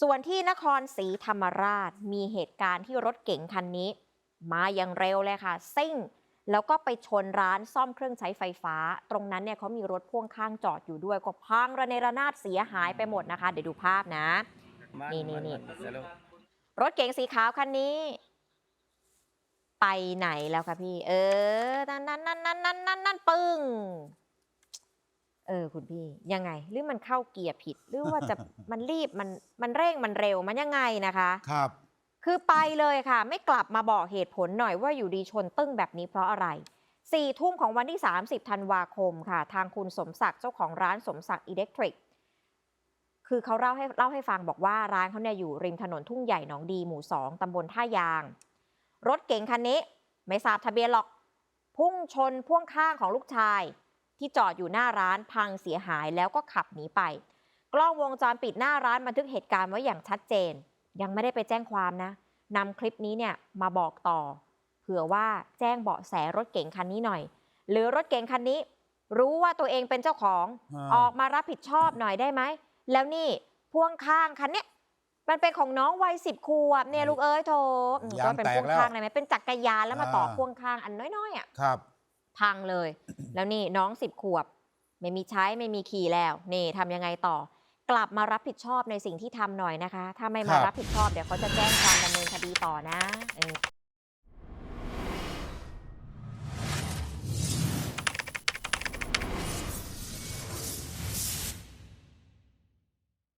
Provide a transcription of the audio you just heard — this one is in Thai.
ส่วนที่นครศรีธรรมราชมีเหตุการณ์ที่รถเก๋งคันนี้ มาอย่างเร็วเลยค่ะซิ่งแล้วก็ไปชนร้านซ่อมเครื่องใช้ไฟฟ้า ตรงนั้นเนี่ยเขามีรถพ่วงข้างจอดอยู่ด้วยก็พังระเนระนาดเสียหายไปหมดนะคะ เดี๋ยวดูภาพนะ นี่นี่นี่รถเก๋งสีขาวคันนี้ ไปไหนแล้วคะพี่ เออ นั่นนั่นนั่นนั่นนั่นนั่นนั่นปึ้ง เออคุณพี่ยังไง หรือมันเข้าเกียร์ผิด หรือว่าจะ มันรีบมันมันเร่งมันเร็วมันยังไงนะคะ ครับ คือไปเลยค่ะ ไม่กลับมาบอกเหตุผลหน่อยว่าอยู่ดีชนตึ้งแบบนี้เพราะอะไรสี่ทุ่มของวันที่ 30ธันวาคมค่ะ ทางคุณสมศักดิ์เจ้าของร้านสมศักดิ์อิเล็กทริก คือเขาเล่าให้เล่าให้ฟังบอกว่าร้านเขาเนี่ยอยู่ริมถนนทุ่งใหญ่หนองดีหมู่2ตำบลท่ายาง รถเก๋งคันนี้ ไม่ทราบทะเบียนหรอก พุ่งชนพ่วงข้างของลูกชาย ที่จอดอยู่หน้าร้านพังเสียหายแล้วก็ขับหนีไป กล้องวงจรปิดหน้าร้านบันทึกเหตุการณ์ไว้อย่างชัดเจน ยังไม่ได้ไปแจ้งความนะนำคลิปนี้เนี่ยมาบอกต่อ เผื่อว่าแจ้งเบาะแสรถเก๋งคันนี้หน่อย หรือรถเก๋งคันนี้ รู้ว่าตัวเองเป็นเจ้าของอ่าออกมารับผิดชอบหน่อยได้ไหม แล้วนี่พ่วงข้างคันเนี้ยมันเป็นของน้องวัยสิบขวบเนี่ยลูกเอ้ยโถอืมยางก็เป็นแตกพ่วงแล้วข้างเลยไหมเป็นจักรยานแล้วมาต่ออ่าพ่วงข้างอันน้อยๆอะครับ พังเลย แล้วนี่น้องสิบขวบ ไม่มีใช้ไม่มีขี่แล้ว นี่ทำยังไงต่อ กลับมารับผิดชอบในสิ่งที่ทำหน่อยนะคะ ถ้าไม่มาครับ รับผิดชอบเดี๋ยวเขาจะแจ้งความดำเนินคดีต่อนะ